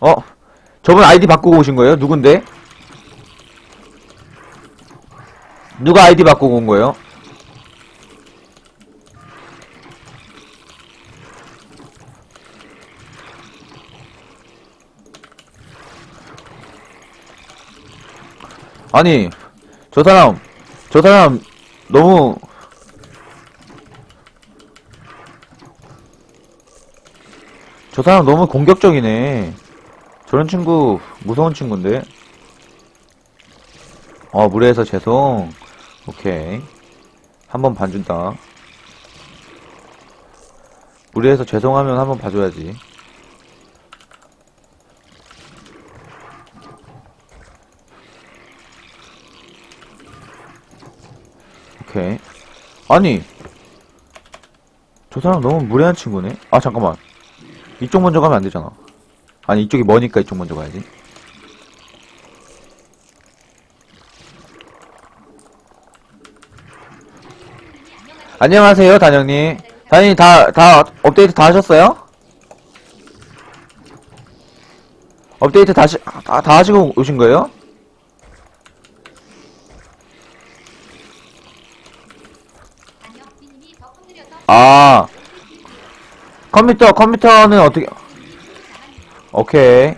어? 저분 아이디 바꾸고 오신 거예요? 누군데? 누가 아이디 바꾸고 온 거예요? 아니, 저 사람, 저 사람, 너무, 저 사람 너무 공격적이네. 저런 친구, 무서운 친구인데. 어, 무례해서 죄송. 오케이. 한 번 봐준다. 무례해서 죄송하면 한 번 봐줘야지. 오케이. 아니, 저 사람 너무 무례한 친구네? 아, 잠깐만. 이쪽 먼저 가면 안 되잖아. 아니, 이쪽이 머니까 이쪽 먼저 가야지. 안녕하세요, 단영님. 단영님, 다, 다, 업데이트 다 하셨어요? 업데이트 다시, 다, 다 하시고 오신 거예요? 아, 컴퓨터, 컴퓨터는 어떻게, 오케이.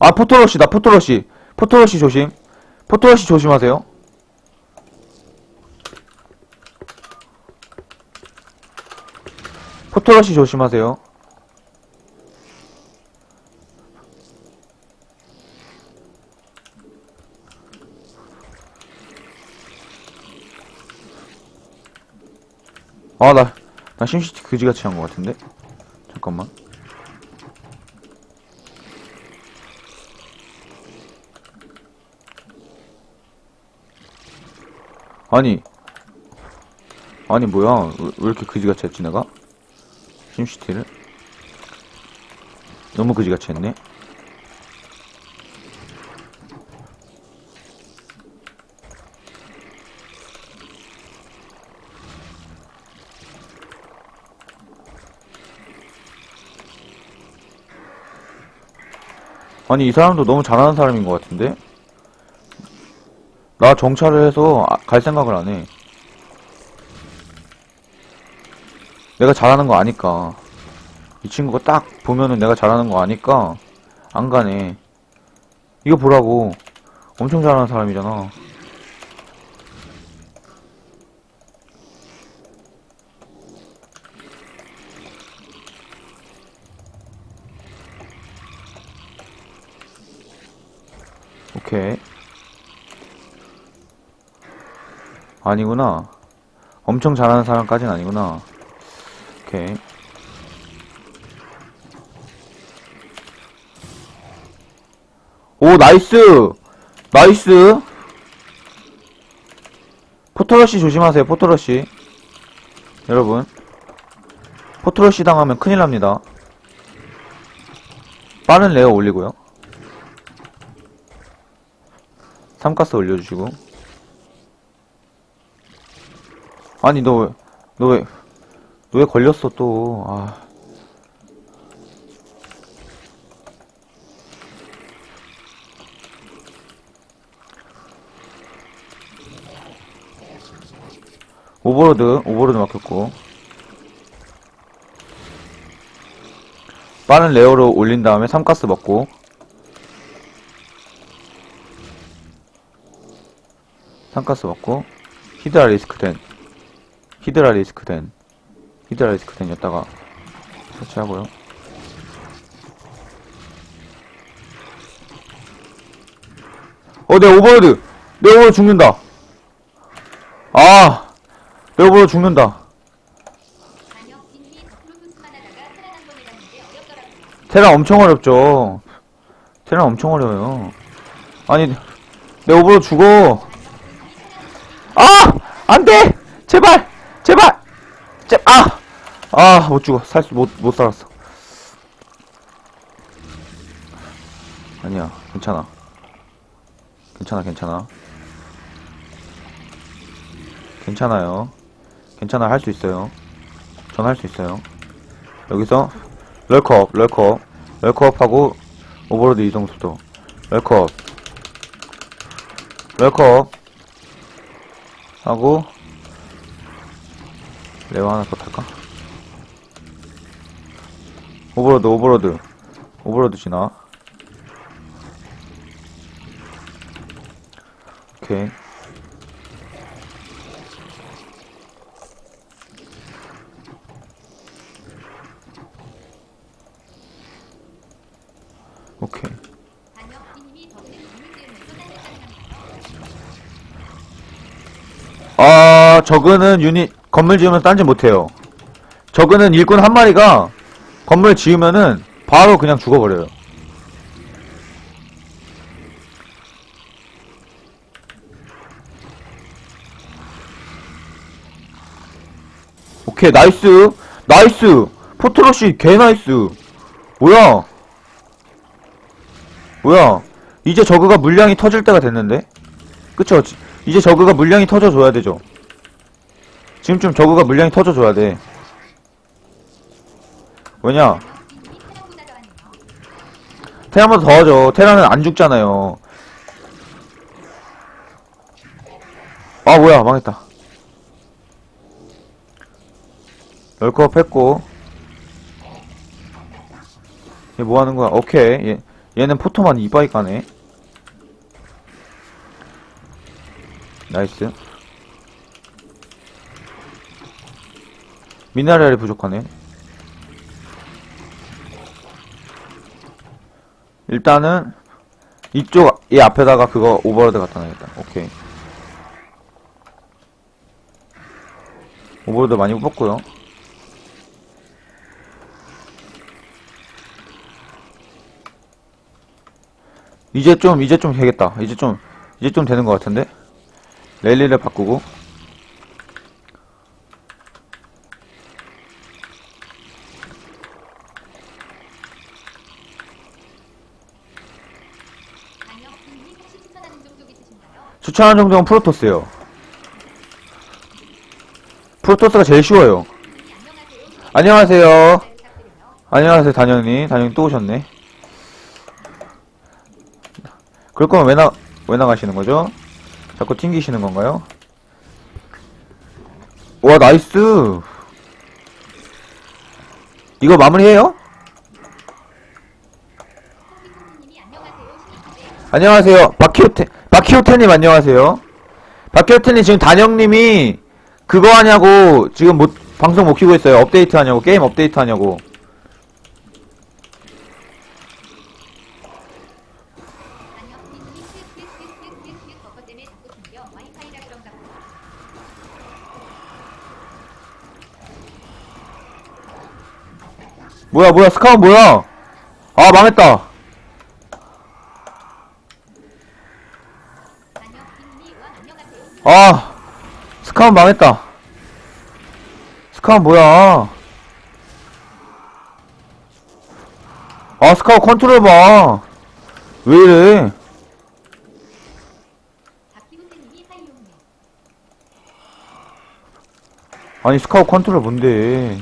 아, 포토러시다, 포토러시. 포토러시 조심. 포토러시 조심하세요. 포토러시 조심하세요. 아, 나, 나 심시티 그지같이 한 것 같은데? 잠깐만. 아니. 아니, 뭐야. 왜, 왜 이렇게 그지같이 했지, 내가? 심시티를? 너무 그지같이 했네? 아니, 이 사람도 너무 잘하는 사람인 것 같은데? 나 정찰을 해서 아- 갈 생각을 안 해. 내가 잘하는 거 아니까. 이 친구가 딱 보면은 내가 잘하는 거 아니까 안 가네. 이거 보라고. 엄청 잘하는 사람이잖아. 오케이. 아니구나. 엄청 잘하는 사람까지는 아니구나. 오케이. 오, 나이스! 나이스! 포토러시 조심하세요, 포토러시. 여러분. 포토러시 당하면 큰일 납니다. 빠른 레어 올리고요. 삼가스 올려주시고. 아니, 너 왜, 너 왜, 너 왜 걸렸어, 또. 아. 오버로드, 오버로드 막혔고. 빠른 레어로 올린 다음에 삼가스 먹고. 삼가스 먹고. 히드라 리스크 된. 히드라 리스크 된. 히드라 리스크 된 였다가 설치하고요. 어, 내 오버로드! 내 오버로드 죽는다! 아! 내 오버로드 죽는다. 테라 엄청 어렵죠. 테라 엄청 어려워요. 아니, 내 오버로드 죽어! 아! 안 돼! 제, 아! 아, 못 죽어. 살 수, 못, 못 살았어. 아니야, 괜찮아. 괜찮아, 괜찮아. 괜찮아요. 괜찮아, 할 수 있어요. 전 할 수 있어요. 여기서, 럴컵, 럴컵, 웰컵하고 오버로드 이동 속도 웰컵 웰컵 하고 레오 하나 더 탈까? 오버로드 오버로드. 오버로드 지나? 오케이. 오케이. 아, 저그는 유닛, 건물 지으면 딴짓 못해요. 저그는 일꾼 한 마리가 건물 지으면은 바로 그냥 죽어버려요. 오케이, 나이스. 나이스. 포트러시 개 나이스. 뭐야? 뭐야? 이제 저그가 물량이 터질 때가 됐는데? 그쵸? 지- 이제 저그가 물량이 터져줘야 되죠. 지금쯤 저그가 물량이 터져줘야 돼. 왜냐? 테라보다 더 하죠. 테라는 안 죽잖아요. 아, 뭐야. 망했다. 럴컵 했고. 얘 뭐 하는 거야? 오케이. 얘, 얘는 포토만 이바이 가네. 나이스. 미네랄이 부족하네. 일단은 이쪽 이 앞에다가 그거 오버로드 갖다 놔야겠다. 오케이. 오버로드 많이 뽑고요. 이제 좀 이제 좀 되겠다. 이제 좀 이제 좀 되는 것 같은데. 랠리를 바꾸고 단역비님이 혹시 추천하는 종족 있으신가요? 추천하는 정도는 프로토스예요. 프로토스가 제일 쉬워요. 안녕하세요. 안녕하세요. 단영님. 단영님 또 오셨네. 그럴 거면 왜 나, 왜 나가시는 거죠? 자꾸 튕기시는 건가요? 와, 나이스! 이거 마무리해요? 안녕하세요. 바키오테, 바키오테님 안녕하세요. 바키오테님 지금 단영님이 그거 하냐고 지금 못, 방송 못 키고 있어요. 업데이트 하냐고, 게임 업데이트 하냐고. 뭐야, 뭐야, 스카웃 뭐야? 아, 망했다. 단역비님이 와 안녕하세요. 아, 스카웃 망했다. 스카웃 뭐야? 아, 스카웃 컨트롤 봐. 왜 이래? 박기훈님이 하이용네. 아니, 스카웃 컨트롤 뭔데?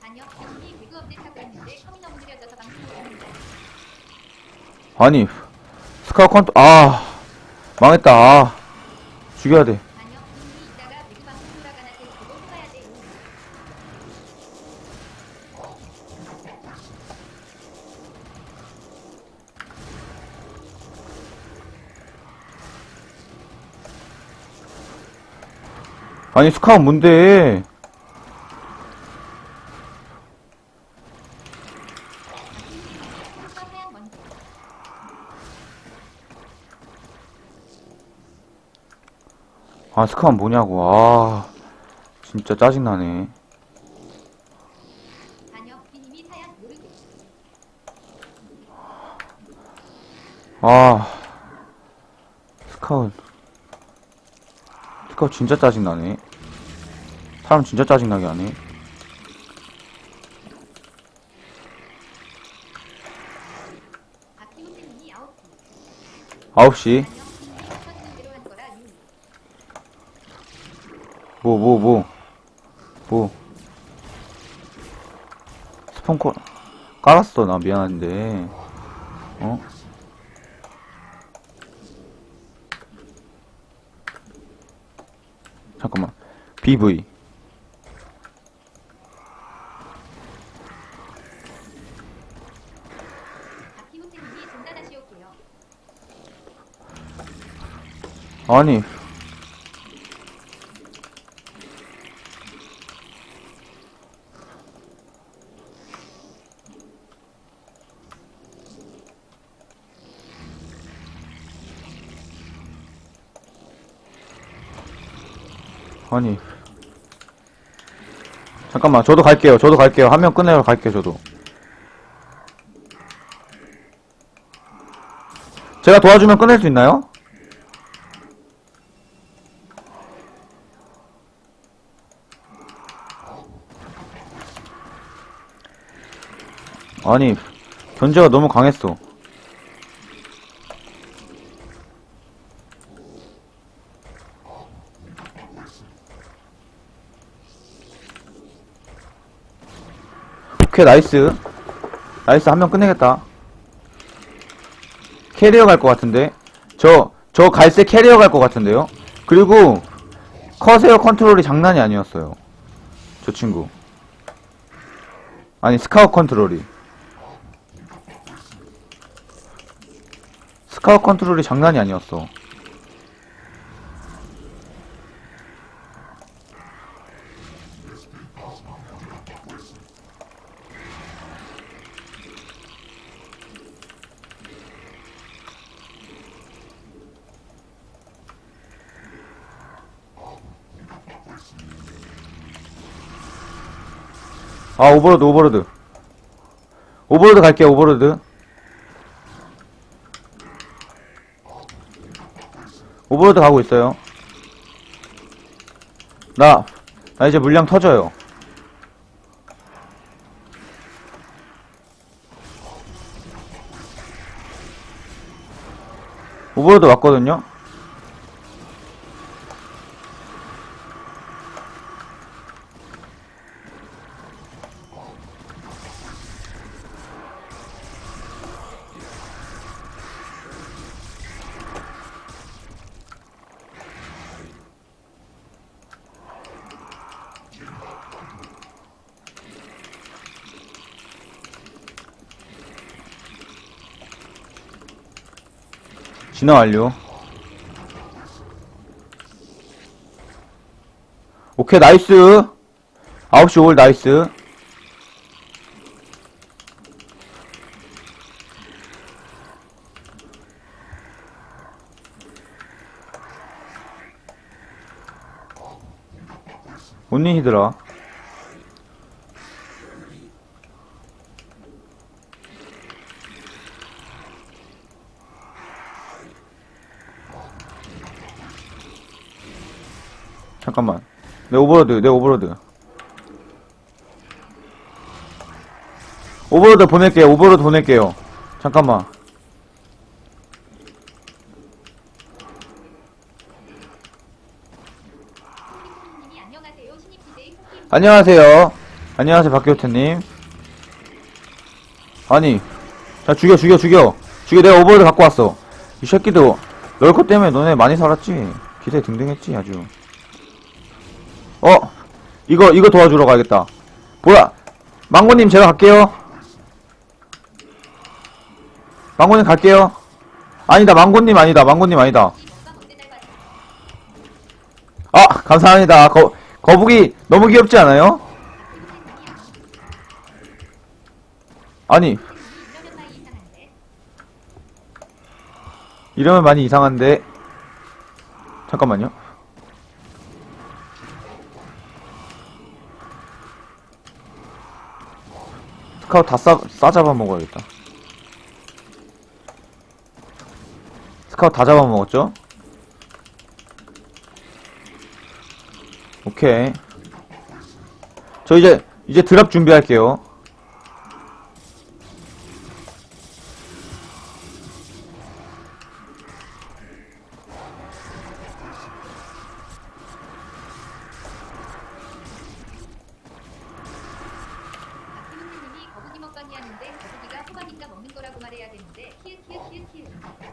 단역비님이 개그 업데이트하고 있는데 컴이 너무 느려져서 방송 못합니다. 아니, 스카웃 컨트롤, 아, 망했다. 아, 죽여야 돼. 아니, 스카웃 뭔데? 컴과 하얀 먼지. 아, 스카웃 뭐냐고. 아, 진짜 짜증나네. 아, 스카웃. 스카웃 진짜 짜증나네. 사람 진짜 짜증나게 하네. 아웃. 9시. 선수대로 한 거라 유. 뭐, 뭐, 뭐. 뭐. 스폰콜 깔았어, 나 미안한데. 어? 잠깐만. BV. 아니. 아니. 잠깐만, 저도 갈게요. 저도 갈게요. 한 명 끝내러 갈게요, 저도. 제가 도와주면 끝낼 수 있나요? 아니, 견제가 너무 강했어. 오케이, 나이스. 나이스, 한 명 끝내겠다. 캐리어 갈 것 같은데? 저, 저 갈색 캐리어 갈 것 같은데요? 그리고, 커세어 컨트롤이 장난이 아니었어요. 저 친구. 아니 스카웃 컨트롤이 스카웃 컨트롤이 장난이 아니었어 아 오버로드 오버로드. 오버로드 갈게요 오버로드. 오버로드 가고 있어요. 나, 나 이제 물량 터져요. 오버로드 왔거든요 진화 완료. 오케이 나이스. 9시 올 나이스. 온니 히드라 잠깐만. 내 오버로드 내 오버로드. 오버로드 보낼게요 오버로드 보낼게요. 잠깐만. 안녕하세요. 안녕하세요 박교태님. 아니 자 죽여 죽여 죽여. 죽여 내가 오버로드 갖고 왔어. 이 새끼들 럴코 때문에 너네 많이 살았지. 기세 등등했지 아주 어 이거 이거 도와주러 가야겠다. 보라 망고님 제가 갈게요. 망고님 갈게요. 아니다 망고님 아니다 망고님 아니다? 아 감사합니다. 거, 거북이 너무 귀엽지 않아요? 아니. 이러면 많이 이상한데. 잠깐만요 스카웃 다 싸, 싸 잡아 먹어야겠다. 스카웃 다 잡아먹었죠? 오케이. 저 이제 이제 드랍 준비할게요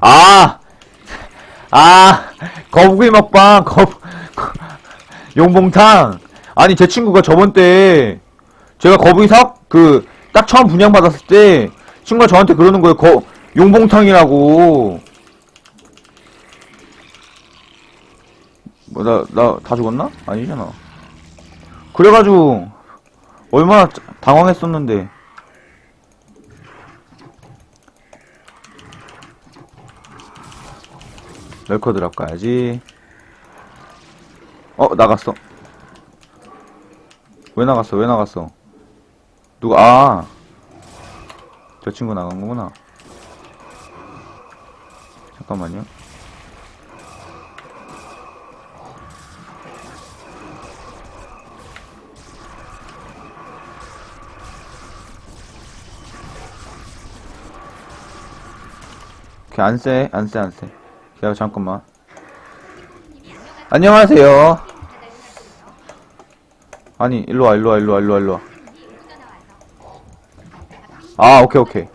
아! 아! 거북이 먹방, 거, 거- 용봉탕. 아니, 제 친구가 저번 때, 제가 거북이 사, 그, 딱 처음 분양받았을 때, 친구가 저한테 그러는 거예요. 거, 용봉탕이라고. 뭐, 나, 나, 다 죽었나? 아니잖아. 그래가지고, 얼마나 당황했었는데. 멜커 드랍 가야지. 어, 나갔어. 왜 나갔어? 왜 나갔어? 누가, 아! 저 친구 나간 거구나. 잠깐만요. 오케이, 안 쎄, 안 쎄, 안 쎄. 기다려, 잠깐만. 안녕하세요. 아니, 일로와, 일로와, 일로와, 일로와, 일로와. 아, 오케이, 오케이.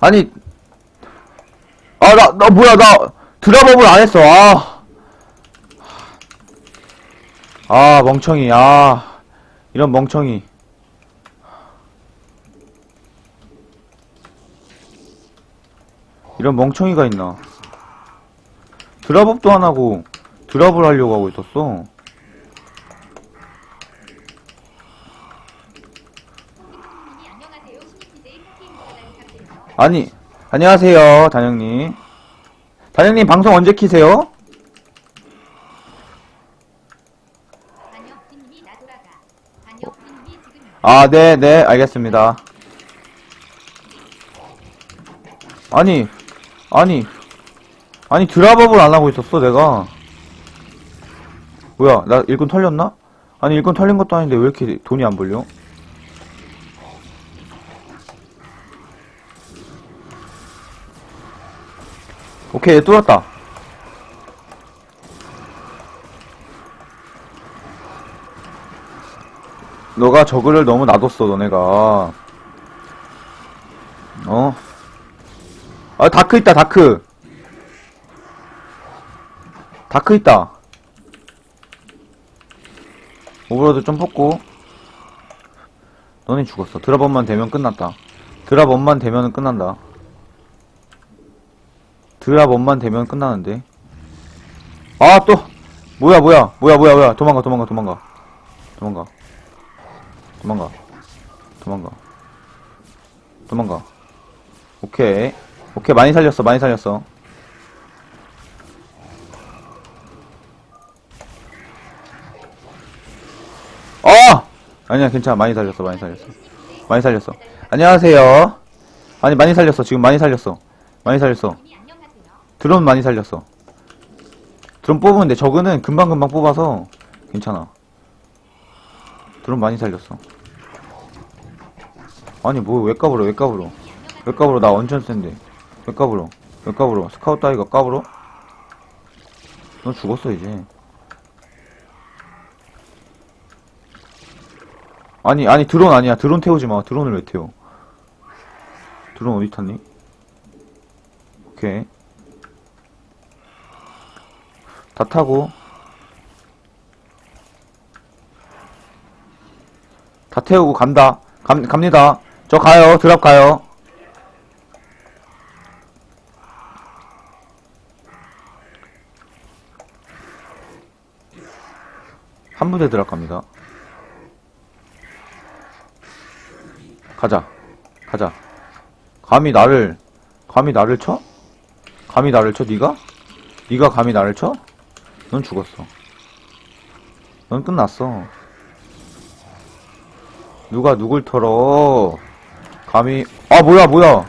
아니, 아, 나, 나, 뭐야, 나, 드랍업을 안 했어, 아. 아, 멍청이, 아. 이런 멍청이. 이런 멍청이가 있나. 드랍업도 안 하고, 드랍을 하려고 하고 있었어. 아니, 안녕하세요, 단영님. 단영님, 방송 언제 키세요? 아, 네, 네, 알겠습니다. 아니, 아니, 아니, 드랍업을 안 하고 있었어, 내가. 뭐야, 나 일꾼 털렸나? 아니, 일꾼 털린 것도 아닌데 왜 이렇게 돈이 안 벌려? 오케이, 얘 뚫었다. 너가 저그를 너무 놔뒀어, 너네가. 어? 아, 다크 있다, 다크. 다크 있다. 오버로드 좀 뽑고. 너네 죽었어. 드랍업만 되면 끝났다. 드랍업만 되면 끝난다. 드랍업만 되면 끝나는데. 아, 또! 뭐야, 뭐야, 뭐야, 뭐야, 뭐야. 도망가, 도망가, 도망가. 도망가. 도망가. 도망가. 도망가. 오케이. 오케이, 많이 살렸어, 많이 살렸어. 아! 아니야, 괜찮아. 많이 살렸어, 많이 살렸어. 많이 살렸어. 안녕하세요. 아니, 많이 살렸어. 지금 많이 살렸어. 많이 살렸어. 드론 많이 살렸어. 드론 뽑으면 돼. 저그는 금방금방 뽑아서 괜찮아. 드론 많이 살렸어. 아니, 뭐, 왜 까불어, 왜 까불어. 왜 까불어, 나 완전 센데. 왜 까불어, 왜 까불어. 스카우트 따위가 까불어? 너 죽었어, 이제. 아니, 아니, 드론 아니야. 드론 태우지 마. 드론을 왜 태워? 드론 어디 탔니? 오케이. 다 타고 다 태우고 간다 감, 갑니다 저 가요 드랍 가요 한 부대 드랍 갑니다 가자 가자 감히 나를 감히 나를 쳐? 감히 나를 쳐 네가? 네가 감히 나를 쳐? 넌 죽었어. 넌 끝났어. 누가 누굴 털어? 감히 아 뭐야 뭐야?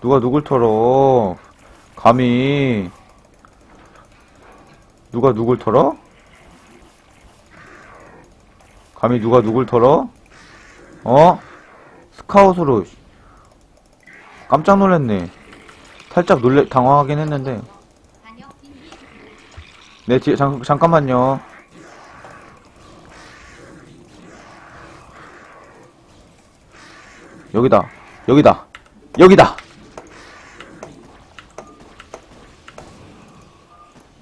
누가 누굴 털어? 감히 누가 누굴 털어? 감히 누가 누굴 털어? 어? 스카웃으로 깜짝 놀랐네 살짝 놀래 당황하긴 했는데 네 뒤에 잠, 잠깐만요 여기다 여기다 여기다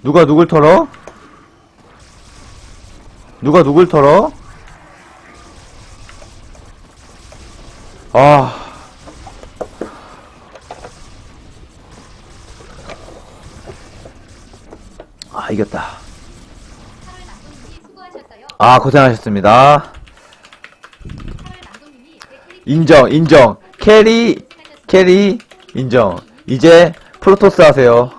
누가 누굴 털어? 누가 누굴 털어? 아. 아, 이겼다. 8월 남동님이 수고하셨어요. 아, 고생하셨습니다. 8월 남동님이 제 캐릭터 인정, 인정. 캐리, 캐리, 인정. 이제 프로토스 하세요.